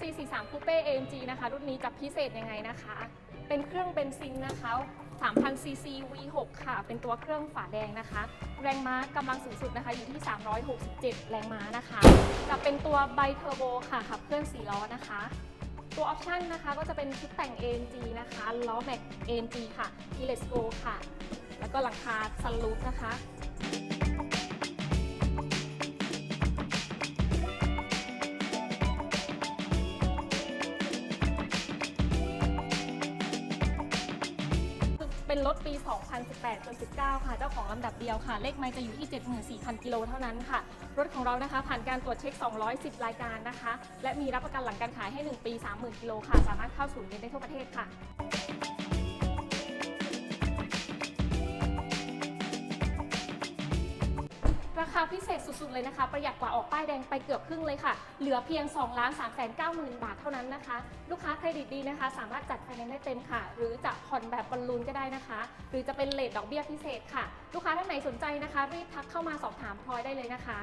C43 Coupe AMG นะคะ รุ่นนี้จับพิเศษยังไงนะคะ เป็นเครื่องเบนซินนะคะ3,000 cc V6 ค่ะ เป็นตัวเครื่องฝาแดงนะคะ แรงม้ากำลังสูงสุดนะคะ อยู่ที่ 367 แรงม้านะคะ จะเป็นตัวไบเทอร์โบค่ะขับเคลื่อน4ล้อนะคะ ตัวออปชั่นนะคะก็จะเป็นชุดแต่ง AMG นะคะล้อแม็ก AMG ค่ะ e l e t s Go ค่ะ แล้วก็หลังคาซันรูฟนะคะ เป็นรถปี 2018จน19 ค่ะ เจ้าของลำดับเดียวค่ะ เลขไมล์จะอยู่ที่ 74,000 กิโลเท่านั้นค่ะ รถของเรานะคะ ผ่านการตรวจเช็ค 210 รายการนะคะ และมีรับประกันหลังการขายให้ 1 ปี 30,000 กิโลค่ะ สามารถเข้าศูนย์เรียนได้ทั่วประเทศค่ะาพิเศษสุดๆเลยนะคะ ประหยัดกว่าออกป้ายแดงไปเกือบครึ่งเลยค่ะ เหลือเพียง2ล้าน3 9 0 0 0 0 บาทเท่านั้นนะคะ ลูกค้าเครดิตดีนะคะ สามารถจัดไฟแนนซ์ได้เต็มค่ะ หรือจะผ่อนแบบบอลลูนก็ได้นะคะ หรือจะเป็นเลทดอกเบี้ยพิเศษค่ะ ลูกค้าท่านไหนสนใจนะคะ รีบทักเข้ามาสอบถามพลอยได้เลยนะคะ